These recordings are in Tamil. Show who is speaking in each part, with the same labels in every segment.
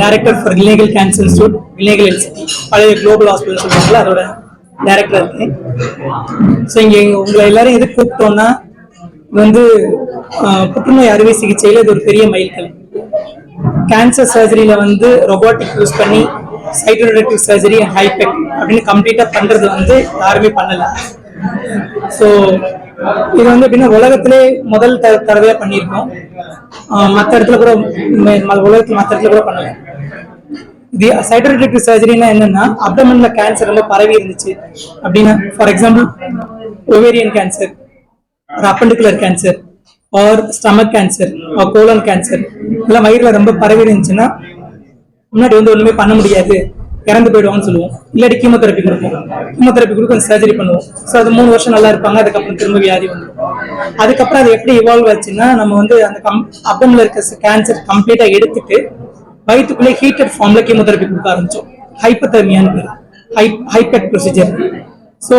Speaker 1: டைரக்டர் ஃபார் வில்லேகல் கேன்சர் இன்ஸ்டியூட் வில்லேகல் பழைய குளோபல் ஹாஸ்பிட்டல் சொல்லுவாங்கல்ல அதோட டைரக்டர் இருக்கேன் ஸோ இங்கே உங்களை எல்லாரும் எதுக்கு கூப்பிட்டோம்னா இது வந்து புற்றுநோய் அறுவை சிகிச்சையில் இது ஒரு பெரிய மைல்கல். கேன்சர் சர்ஜரியில் வந்து ரொபோட்டிக் யூஸ் பண்ணி சைட்ரோடக்டிவ் சர்ஜரி ஹைபெக் அப்படின்னு கம்ப்ளீட்டாக பண்ணுறது வந்து யாருமே பண்ணலை. ஸோ இது வந்து எப்படின்னா உலகத்திலே முதல் த தடவையாக பண்ணியிருக்கோம். மற்ற இடத்துல கூட உலகத்தில் மற்ற இடத்துல கூட பண்ணலை. இது சைட்டோரிட்டிவ் சர்ஜரினா என்னன்னா அப்டமன்ல கேன்சர் ரொம்ப பரவி இருந்துச்சு. அப்படின்னா ஃபார் எக்ஸாம்பிள் ஒவேரியன் கேன்சர் ஒரு appendicular cancer or stomach cancer or colon cancer இதெல்லாம் வயிறுல ரொம்ப பரவி இருந்துச்சுன்னா முன்னாடி வந்து ஒண்ணுமே பண்ண முடியாது. இறந்து போயிடுவான்னு சொல்லுவோம். இல்லாட்டி கீமோதெரப்பி கொடுப்போம். கீமோதெரப்பி கொடுக்க கொஞ்சம் சர்ஜரி பண்ணுவோம். ஸோ அது மூணு வருஷம் நல்லா இருப்பாங்க. அதுக்கப்புறம் திரும்ப வியாதி வந்துடும் அதுக்கப்புறம் அது எப்படி இவால்வ் ஆச்சுன்னா நம்ம வந்து அந்த கம் அப்பமில் இருக்க கேன்சர் கம்ப்ளீட்டாக எடுத்துட்டு வயிற்றுக்குள்ளே ஹீட்டட் ஃபார்ம்ல கீமோதெரப்பி கொடுக்க ஆரம்பிச்சோம். ஹைப்போதெர்மியான்னு பேர். High procedure so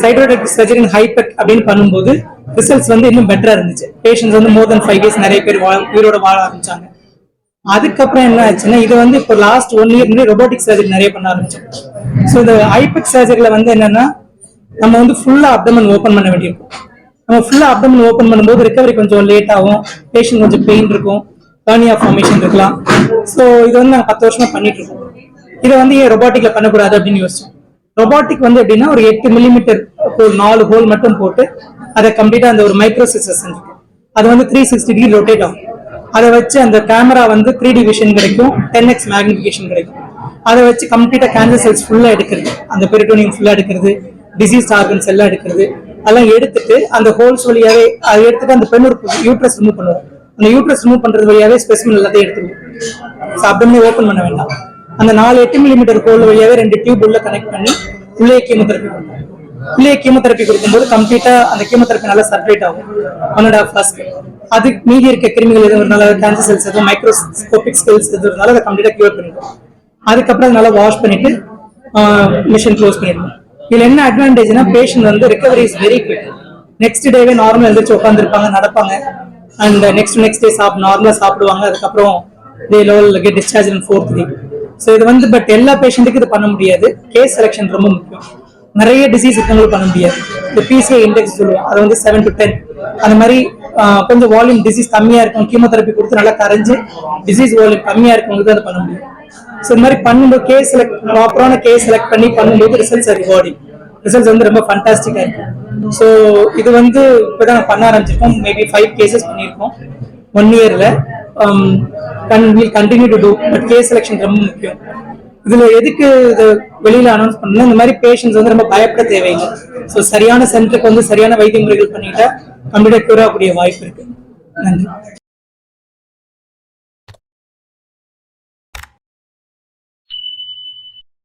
Speaker 1: cytoreductive surgery ஹைபெட் அப்படின்னு பண்ணும்போது ரிசல்ட்ஸ் வந்து இன்னும் பெட்டராக இருந்துச்சு. பேஷண்ட்ஸ் வந்து மோர் தென் ஃபைவ் இயர்ஸ் நிறைய பேர் வாழ உயிரோட வாழ ஆரம்பிச்சாங்க. அதுக்கப்புறம் என்ன ஆச்சுன்னா இது வந்து இப்போ லாஸ்ட் ஒன் இயர் வந்து ரொபோட்டிக் சர்ஜரி நிறைய பண்ண ஆரம்பிச்சோம். ஸோ இந்த ஹைபெட் சர்ஜரியில் வந்து என்னன்னா நம்ம வந்து ஃபுல்லாக அப்டமன் ஓப்பன் பண்ண வேண்டியிருக்கும். நம்ம ஃபுல்லாக அப்டமன் ஓப்பன் பண்ணும்போது ரிகவரி கொஞ்சம் லேட் ஆகும். பேஷண்ட் கொஞ்சம் பெயின் இருக்கும். கர்னியா ஃபார்மேஷன் இருக்கலாம். ஸோ இது வந்து நாங்கள் பத்து வருஷமா பண்ணிட்டு இருக்கோம் இதை வந்து ஏன் ரொபாட்டிக்ல பண்ணக்கூடாது அப்படின்னு யோசிச்சோம். ரொபாட்டிக் வந்து எப்படின்னா ஒரு எட்டு மில்லிமீட்டர் ஹோல் நாலு ஹோல் மட்டும் போட்டு அதை கம்ப்ளீட்டா அந்த ஒரு மைக்ரோ சிசர்ஸ் அது வந்து த்ரீ சிக்ஸ்டி டிகிரி ரொட்டேட் ஆகும். அதை வச்சு அந்த கேமரா வந்து த்ரீ டி விஷன் கிடைக்கும் டென் எக்ஸ் மேக்னிஃபிகேஷன் கிடைக்கும். அதை வச்சு கம்ப்ளீட்டா கேன்சர் செல்ஸ் ஃபுல்லா எடுக்கிறது. அந்த பெரிட்டோனியம் ஃபுல்லா எடுக்கிறது டிசீஸ் ஆர்கன்ஸ் எல்லாம் எடுக்கிறது. அதெல்லாம் எடுத்துட்டு அந்த ஹோல்ஸ் வழியாவே அதை எடுத்துட்டு அந்த பெண்ணோட யூட்ரஸ் ரிமூவ் பண்ணுவோம். அந்த யூட்ரஸ் ரிமூவ் பண்றது வழியாவே ஸ்பெசிமன் எல்லாத்தையும் எடுத்துருவோம் ஸோ அப்படியே ஓப்பன் பண்ண வேண்டாம். அந்த நாலு எட்டு மில்லிமீட்டர் கோல் வழியாவே ரெண்டு டியூப் உள்ள கனெக்ட் பண்ணி உள்ளே கீமோதெரப்பி கொடுப்போம் உள்ளே கீமோதெரப்பி கொடுக்கும்போது கம்ப்ளீட்டா அந்த கீமோதெரப்பி நல்லா சர்க்குலேட் ஆகும். ஒன் அண்ட் ஹாஃப் ஹவர்ஸ்க்கு அது மீதி இருக்க கிருமிகள் எதுவும் இருந்தாலும் கேன்சர் செல்ஸ் எதுவும் மைக்ரோஸ்கோபிக் ஸ்கெல்ஸ் எதுவும் இருந்தாலும் அதை கம்ப்ளீட்டா கியூர் பண்ணிடுவோம் அதுக்கப்புறம் அதை நல்லா வாஷ் பண்ணிட்டு மிஷின் க்ளோஸ் பண்ணிடுவோம் இதுல என்ன அட்வான்டேஜ்னா பேஷண்ட் வந்து recovery is very quick next டேவே நார்மல் எழுந்திரிச்சு உட்காந்துருப்பாங்க நடப்பாங்க. அண்ட் நெக்ஸ்ட் நெக்ஸ்ட் டே சாப் நார்மலாக சாப்பிடுவாங்க. அதுக்கப்புறம் day level get discharge in fourth day so இது வந்து பட் எல்லா பேஷண்ட்டுக்கு இது பண்ண முடியாது. கேஸ் செலெக்ஷன் ரொம்ப முக்கியம். நிறைய டிசீஸ் இருக்கவங்களுக்கு பண்ண முடியாது. இந்த பிசிஐ இண்டெக்ஸ் சொல்லுவோம். அது வந்து செவன் டு டென் அந்த மாதிரி கொஞ்சம் வால்யூம் டிசீஸ் கம்மியா இருக்கும் கீமோதெரப்பி கொடுத்து நல்லா கரைஞ்சு டிசீஸ் வால்யூம் கம்மியாக இருக்கவங்களுக்கு தான் அதை பண்ண முடியும். ஸோ இந்த மாதிரி பண்ணும்போது கேஸ் செலக்ட் ப்ராப்பரான கேஸ் செலக்ட் பண்ணி பண்ணும்போது ரிசல்ட்ஸ் ஆர் ரிவார்டிங் ரிசல்ட்ஸ் வந்து ரொம்ப ஃபண்டாஸ்டிக்காக இருக்கும். ஸோ இது வந்து இப்போதான் பண்ண ஆரம்பிச்சிருக்கோம். மேபி ஃபைவ் கேசஸ் பண்ணியிருக்கோம் ஒன் இயர்ல can will continue to do but case selection ரொம்ப முக்கியம். இதுல எதுக்கு இது வெளியில அனௌன்ஸ் பண்ணணும் இந்த மாதிரி பேஷண்ட்ஸ் வந்து ரொம்ப பயப்பட தேவையில்லை. ஸோ சரியான சென்டருக்கு வந்து சரியான வைத்திய முறைகள் பண்ணிட்டா கம்ப்ளீட்டா கியூர் ஆகக்கூடிய வாய்ப்பு இருக்கு. நன்றி.